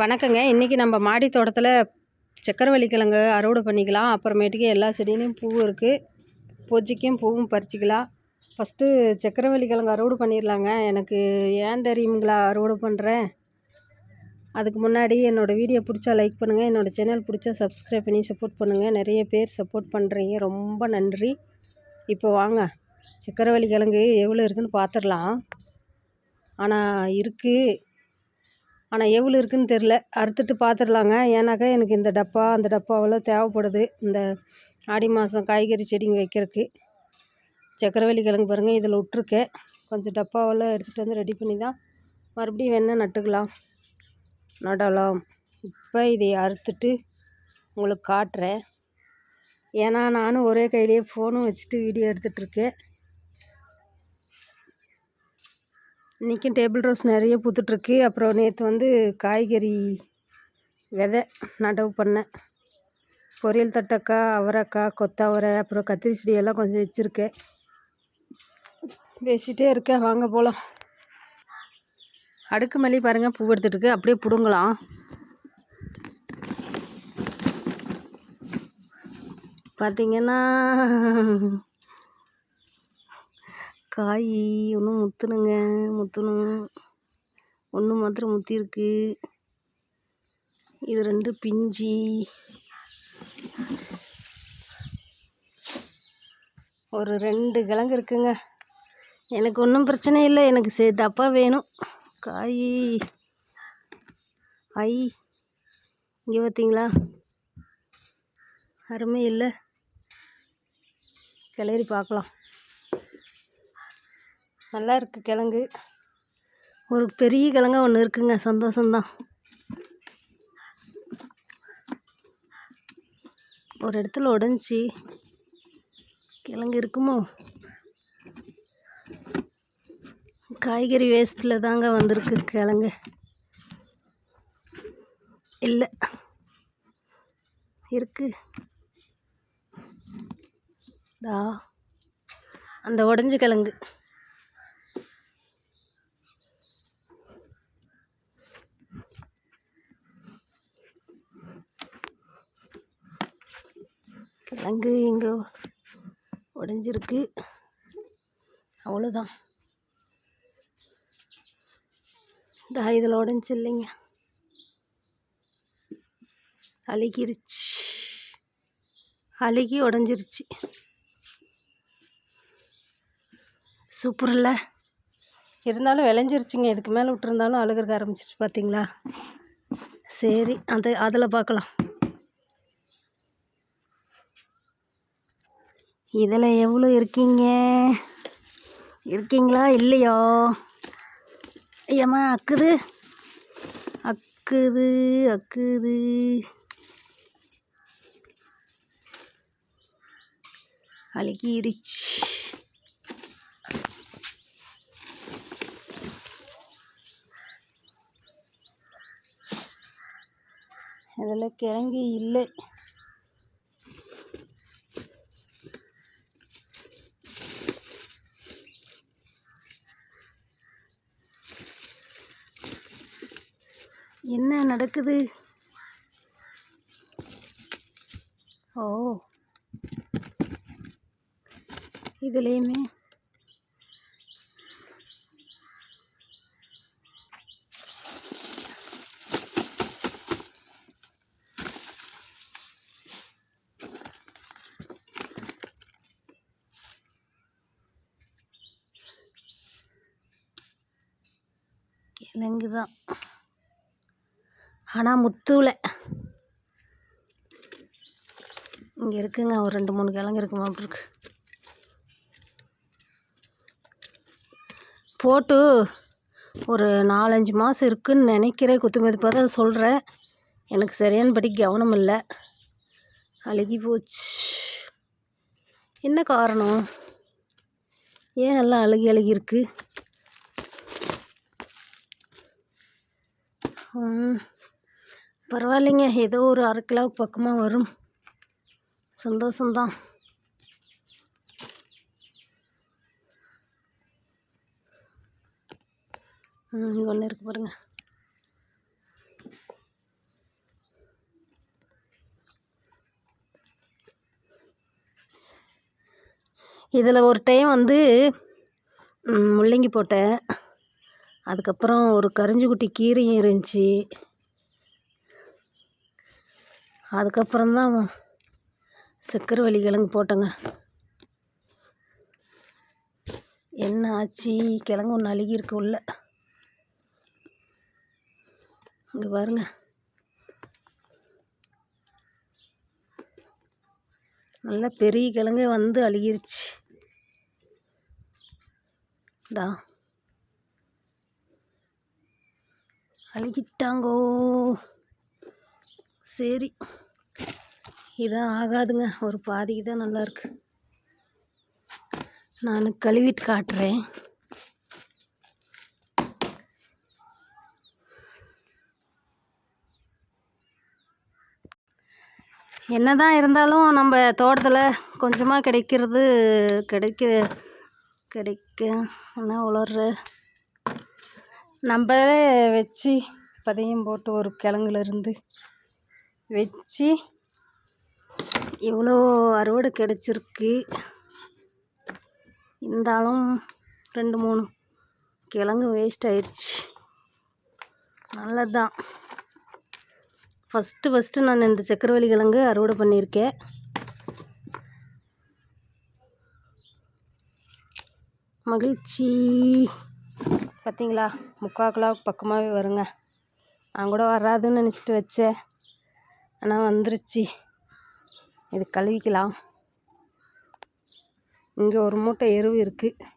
வணக்கங்க. இன்றைக்கி நம்ம மாடி தோட்டத்தில் சக்கரவள்ளி கிழங்கு அறுவடை பண்ணிக்கலாம். அப்புறமேட்டுக்கு எல்லா செடியிலையும் பூ இருக்குது பூஜைக்கும் பூவும் பறிச்சிக்கலாம். ஃபஸ்ட்டு சக்கரவள்ளி கிழங்கு அறுவடை பண்ணிடலாங்க எனக்கு ஏன் தெரியுங்களா அறுவடை பண்ணுறேன் அதுக்கு முன்னாடி என்னோடய வீடியோ பிடிச்சா லைக் பண்ணுங்கள் என்னோடய சேனல் பிடிச்சா சப்ஸ்கிரைப் பண்ணி சப்போர்ட் பண்ணுங்கள் நிறைய பேர் சப்போர்ட் பண்ணுறீங்க ரொம்ப நன்றி. இப்போ வாங்க. சக்கரவள்ளி கிழங்கு எவ்வளோ இருக்குதுன்னு பார்த்துடலாம் ஆனால் இருக்குது ஆனால் எவ்வளோ இருக்குதுன்னு தெரில அறுத்துட்டு பார்த்துடலாங்க ஏன்னாக்கா எனக்கு இந்த டப்பா அந்த டப்பாவெல்லாம் தேவைப்படுது. இந்த ஆடி மாதம் காய்கறி செடிங்க வைக்கிறதுக்கு. சக்கரவள்ளி கிழங்கு பாருங்கள் இதில் விட்ருக்கேன் கொஞ்சம் டப்பாவெல்லாம் எடுத்துகிட்டு வந்து ரெடி பண்ணி தான் மறுபடியும் வேணால் நட்டுக்கலாம். நடலாம். இப்போ இதை அறுத்துட்டு உங்களுக்கு காட்டுறேன். ஏன்னா நானும் ஒரே கையிலேயே ஃபோனும் வச்சுட்டு வீடியோ எடுத்துகிட்ருக்கேன் இன்றைக்கும் டேபிள் ரோஸ் நிறைய பூத்துட்ருக்கு அப்புறம் நேற்று வந்து காய்கறி விதை நடவு பண்ணேன். பொரியல் தட்டக்காய் அவரைக்காய் கொத்தவரை அப்புறம் கத்திரி செடியெல்லாம் கொஞ்சம் வச்சுருக்கேன். பேசிகிட்டே இருக்கேன். வாங்க போகலாம் அடுக்கு மல்லி பாருங்கள் பூ எடுத்துட்டுருக்கு. அப்படியே பிடுங்கலாம். பார்த்திங்கன்னா காய் ஒன்றும் முத்துணுங்க முற்றணும் ஒன்று மாத்திரம் முத்திருக்கு இது ரெண்டு பிஞ்சி. ஒரு ரெண்டு கிழங்கு இருக்குங்க. எனக்கு ஒன்றும் பிரச்சனை இல்லை. எனக்கு சே டப்பா வேணும். காய். ஐ. இங்கே பார்த்தீங்களா அருமை இல்லை. கிளறி பார்க்கலாம் நல்லா இருக்குது கிழங்கு. ஒரு பெரிய கிழங்கா ஒன்று இருக்குங்க. சந்தோஷந்தான் ஒரு இடத்துல உடஞ்சி கிழங்கு இருக்குமோ? காய்கறி வேஸ்ட்டில் தாங்க வந்திருக்கு கிழங்கு. இல்லை. இருக்கு. தா. அந்த உடஞ்ச கிழங்கு. கிழங்கு இங்கே உடஞ்சிருக்கு அவ்வளோதான் இந்த இதில் உடஞ்சி இல்லைங்க. அழுகிருச்சு. அழுகி உடஞ்சிருச்சு சூப்பர் இல்லை. இருந்தாலும் விளைஞ்சிருச்சுங்க. இதுக்கு மேலே விட்டுருந்தாலும் அழுகிறக்க ஆரம்பிச்சிருச்சு பார்த்தீங்களா சரி அந்த அதில் பார்க்கலாம் இதில் எவ்வளோ இருக்கீங்க? இருக்கீங்களா? இல்லையா? ஐயம்மா அக்குது? அக்குது அக்குது. அழுகிருச்சு. அதில் கிழங்கு இல்லை. என்ன நடக்குது? ஓ. இதுலேயுமே. கிழங்கு தான் ஆனால் முத்தூவில். இங்கே இருக்குங்க ஒரு ரெண்டு மூணு கிழங்கு இருக்குமா இருக்கு. போட்டு ஒரு நாலஞ்சு மாதம் இருக்குதுன்னு நினைக்கிறேன் குத்து மதிப்பாக தான் சொல்கிறேன் எனக்கு சரியானபடி கவனம் இல்லை அழுகி போச்சு. என்ன காரணம்? ஏன் எல்லாம் அழுகி அழுகி இருக்குது பரவாயில்லைங்க. ஏதோ ஒரு அரை கிலோ பக்கமாக வரும். சந்தோஷம்தான். இங்கே ஒன்று இருக்குது பாருங்கள் இதில் ஒரு டைம் வந்து முள்ளங்கி போட்டேன். அதுக்கப்புறம் ஒரு கரிஞ்சுக்குட்டி கீரையும் இருந்துச்சு. அதுக்கப்புறம் தான் சக்கரவள்ளி கிழங்கு போட்டேங்க. என்ன ஆச்சு? கிழங்கு ஒன்று அழுகியிருக்கு உள்ள. இங்கே பாருங்க. நல்லா பெரிய கிழங்கே வந்து அழுகிருச்சு. தான் அழுகிட்டாங்கோ. சரி. இதான் ஆகாதுங்க. ஒரு பாதிக்கு தான் நல்லாயிருக்கு நான் கழுவிட்டு காட்டுறேன். என்னதான் இருந்தாலும் நம்ம தோட்டத்தில் கொஞ்சமாக கிடைக்கிறது கிடைக்க கிடைக்க என்ன உளர்ற நம்மளே வச்சு பதையும் போட்டு ஒரு கிழங்குலேருந்து வச்சு இவ்வளோ அறுவடை கிடச்சிருக்கு. இருந்தாலும் ரெண்டு மூணு கிழங்கு வேஸ்ட் ஆயிடுச்சு நல்லது தான் ஃபஸ்ட்டு ஃபஸ்ட்டு நான் இந்த சக்கரவள்ளி கிழங்கு அறுவடை பண்ணியிருக்கேன். மகிழ்ச்சி. பார்த்தீங்களா முக்கால் கிலோ பக்கமாகவே வருங்க. நான் கூட வராதுன்னு நினச்சிட்டு வச்சேன். ஆனால் வந்துருச்சு. இது கழுவிக்கலாம். இங்கே ஒரு மூட்டை எருவு இருக்குது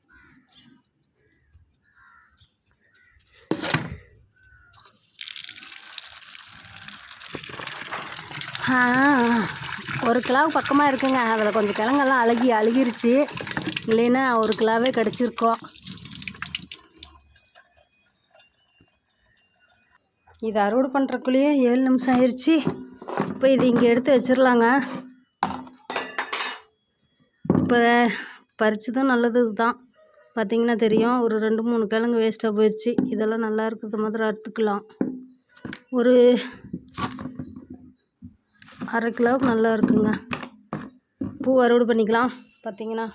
ஒரு கிலோ பக்கமாக இருக்குங்க. அதில் கொஞ்சம் கிழங்கெல்லாம் அழுகி அழுகிருச்சு. இல்லைன்னா ஒரு கிலோவே கிடச்சிருக்கோம். இது அறுவடை பண்ணுறக்குள்ளேயே ஏழு நிமிஷம் ஆயிடுச்சு இப்போ இது இங்கே எடுத்து வச்சிடலாங்க இப்போ பறிச்சதும் நல்லது தான். பார்த்தீங்கன்னா தெரியும். ஒரு ரெண்டு மூணு கிழங்கு வேஸ்ட்டாக போயிடுச்சு இதெல்லாம் நல்லா இருக்கிறது மாதிரி அறுத்துக்கலாம். ஒரு அரை கிலோவுக்கு நல்லா இருக்குங்க. பூ அறுவடை பண்ணிக்கலாம். பார்த்திங்கன்னா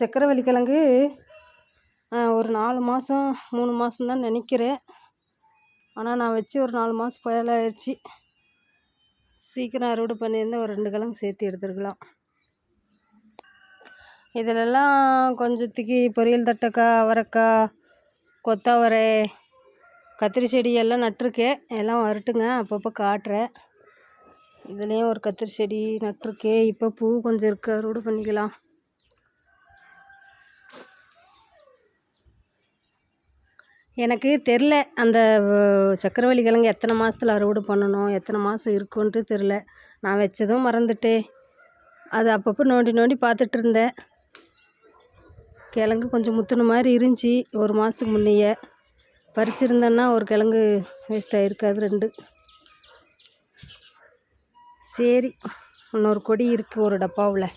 சக்கரவள்ளி கிழங்கு ஒரு நாலு மாதம் மூணு மாதம் தான் நினைக்கிறேன். ஆனால் நான் வச்சு ஒரு நாலு மாதம் பயலாயிடுச்சு சீக்கிரம் அறுவடை பண்ணியிருந்தேன் ஒரு ரெண்டு கிழங்கு சேர்த்து எடுத்துருக்கலாம். இதிலெல்லாம் கொஞ்சத்துக்கு பொரியல் தட்டைக்காய் அவரைக்காய் கொத்தவரை கத்திரி செடி எல்லாம் நட்டிருக்கேன். எல்லாம் வரட்டுங்க. அப்பப்போ காட்டுறேன். இதுலேயும் ஒரு கத்திரி செடி நட்டிருக்கேன் இப்போ பூ கொஞ்சம் இருக்கு. அறுவடை பண்ணிக்கலாம். எனக்கு தெரில அந்த சக்கரவள்ளி கிழங்கு எத்தனை மாதத்துல அறுவடை பண்ணணும்? எத்தனை மாதம் இருக்குன்ட்டு தெரில நான் வச்சதும் மறந்துட்டேன். அது அப்பப்போ நோண்டி நோண்டி பார்த்துட்டு இருந்தேன். கிழங்கு கொஞ்சம் முத்துன மாதிரி இருந்துச்சு. ஒரு மாதத்துக்கு முன்னையே பறிச்சிருந்தேன்னா ஒரு கிழங்கு வேஸ்ட் ஆகிருக்காது ரெண்டு. சரி இன்னொரு கொடி இருக்குது ஒரு டப்பாவில்.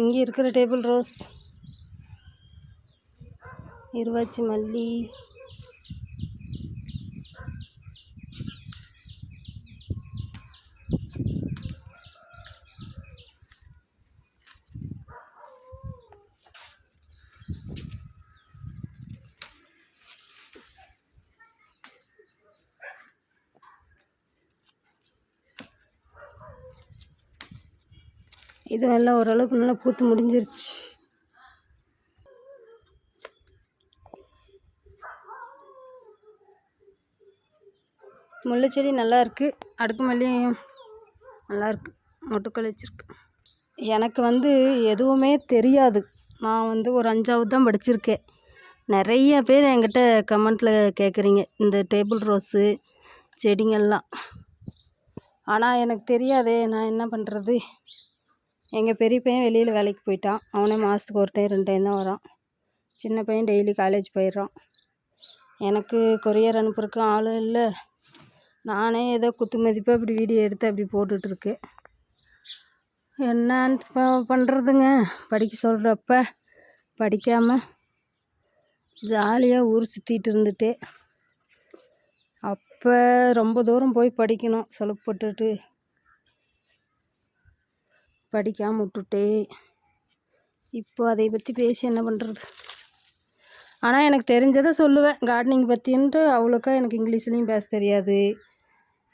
இங்கே இருக்கிற டேபிள் ரோஸ் இருவாச்சி மல்லி. இது எல்லாம் ஓரளவுக்கு நல்லா பூத்து முடிஞ்சிருச்சு. முல்லை செடி நல்லா இருக்குது அடுக்கு மல்லியும் நல்லா இருக்கு. மொட்டுக்கள் வச்சிருக்கு. எனக்கு வந்து எதுவுமே தெரியாது. நான் வந்து ஒரு அஞ்சாவது தான் படிச்சிருக்கேன். நிறைய பேர் என்கிட்ட கமெண்ட்டில் கேட்குறீங்க இந்த டேபிள் ரோஸு செடிங்கள்லாம். ஆனால் எனக்கு தெரியாதே நான் என்ன பண்ணுறது எங்கள் பெரிய பையன் வெளியில் வேலைக்கு போயிட்டான். அவனே மாதத்துக்கு ஒரு டைம் ரெண்டு டைம் தான் வரான். சின்ன பையன் டெய்லி காலேஜ் போயிடுறான். எனக்கு கொரியர் அனுப்புறதுக்கு ஆளும் இல்லை. நானே ஏதோ குத்து மதிப்பாக இப்படி வீடியோ எடுத்து அப்படி போட்டுட்ருக்கு என்னன்னு இப்போ பண்ணுறதுங்க படிக்க சொல்கிறப்ப படிக்காமல் ஜாலியாக ஊர் சுற்றிட்டு இருந்துட்டு. அப்போ ரொம்ப தூரம் போய் படிக்கணும். செலவுப்பட்டுட்டு படிக்காமல் விட்டுட்டேன் இப்போ அதை பற்றி பேசி என்ன பண்ணுறது ஆனால் எனக்கு தெரிஞ்சதை சொல்லுவேன். கார்டனிங் பற்றின்ட்டு அவ்வளோக்கா எனக்கு இங்கிலீஷ்லேயும் பேச தெரியாது.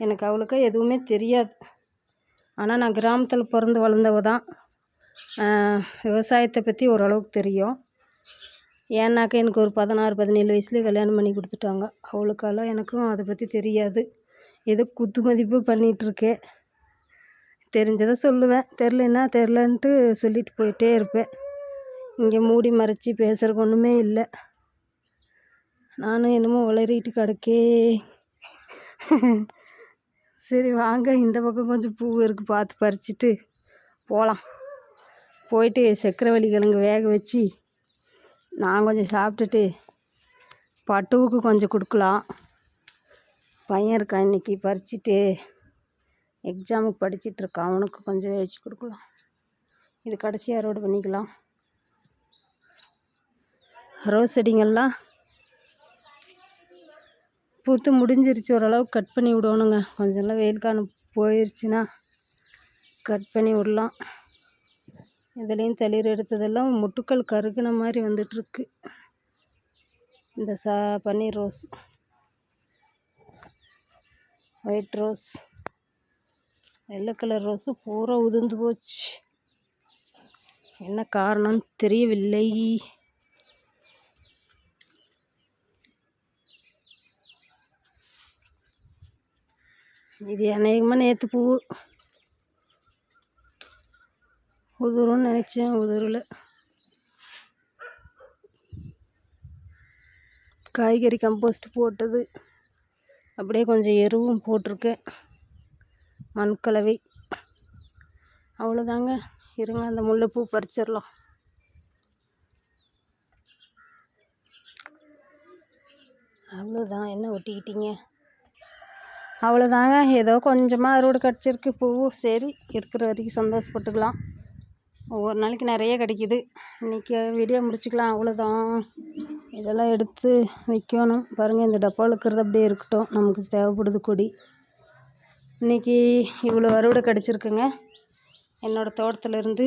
எனக்கு அவ்வளோக்கா எதுவுமே தெரியாது. ஆனால் நான் கிராமத்தில் பிறந்து வளர்ந்தவ தான். விவசாயத்தை பற்றி ஓரளவுக்கு தெரியும். ஏன்னாக்கா எனக்கு ஒரு பதினாறு பதினேழு வயசுலேயே கல்யாணம் பண்ணி கொடுத்துட்டாங்க. அவ்வளோக்கால எனக்கும் அதை பற்றி தெரியாது. ஏதோ குத்து மதிப்பு பண்ணிகிட்ருக்கேன் தெரிஞ்சதை சொல்லுவேன். தெரிலன்னா தெரிலன்ட்டு சொல்லிட்டு போயிட்டே இருப்பேன். இங்கே மூடி மறைச்சி பேசுகிறக்கு ஒன்றுமே இல்லை. நானும் என்னமோ உளறிட்டு கிடக்கே. சரி வாங்க. இந்த பக்கம் கொஞ்சம் பூ இருக்குது பார்த்து பறிச்சிட்டு போகலாம் போயிட்டு சக்கரவள்ளி கிழங்கு வேக வச்சு நான் கொஞ்சம் சாப்பிட்டுட்டு பட்டுவுக்கு கொஞ்சம் கொடுக்கலாம். பையன் இருக்கான் இன்றைக்கி பறிச்சிட்டு எக்ஸாமுக்கு படிச்சிட்ருக்கான் அவனுக்கு கொஞ்சம் வச்சு கொடுக்கலாம். இது கடைசி அறுவடை பண்ணிக்கலாம். ரோஸ் செடிங்கள்லாம் பூத்து முடிஞ்சிருச்சு. ஓரளவுக்கு கட் பண்ணி விடணுங்க. கொஞ்சம்லாம் வெயில் காலம் போயிடுச்சுன்னா கட் பண்ணி விடலாம். இதுலேயும் தளிர் எடுத்ததெல்லாம் முட்டுக்கள் கருகுன மாதிரி வந்துட்டுருக்கு. இந்த சா பன்னீர் ரோஸ் ஒயிட் ரோஸ். வெள்ளை கலர் ரோஸு பூரா உதிர்ந்து போச்சு. என்ன காரணம்னு தெரியவில்லை. இது அநேகமாக நேற்று பூ உதுரும்னு நினச்சேன் உதுரில். காய்கறி கம்போஸ்ட் போட்டது. அப்படியே கொஞ்சம் எருவும் போட்டிருக்கேன். மண்கலவை. அவ்வளோதாங்க இருங்க அந்த முல்லைப்பூ பறிச்சிடலாம். அவ்வளோதான் என்ன ஒட்டிக்கிட்டீங்க? அவ்வளோதாங்க ஏதோ கொஞ்சமாக அறுவடை கிடச்சிருக்கு பூவும் சரி இருக்கிற வரைக்கும் சந்தோஷப்பட்டுக்கலாம். ஒவ்வொரு நாளைக்கு நிறைய கிடைக்கிது. இன்றைக்கி வீடியோ முடிச்சுக்கலாம். அவ்வளோதான் இதெல்லாம் எடுத்து வைக்கணும். பாருங்கள் இந்த டப்பாவில் இருக்கிறது அப்படியே இருக்கட்டும். நமக்கு தேவைப்படுது கொடி. இன்றைக்கி இவ்வளோ அறுவடை கிடச்சிருக்குங்க. என்னோடய தோட்டத்துலேருந்து.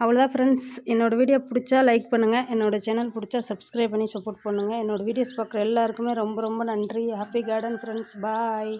அவ்வளோதான் ஃப்ரெண்ட்ஸ் என்னோடய வீடியோ பிடிச்சா லைக் பண்ணுங்கள் என்னோடய சேனல் பிடிச்சா சப்ஸ்கிரைப் பண்ணி சப்போர்ட் பண்ணுங்கள் என்னோடய வீடியோஸ் பார்க்குற எல்லாருக்குமே ரொம்ப ரொம்ப நன்றி. Happy garden friends bye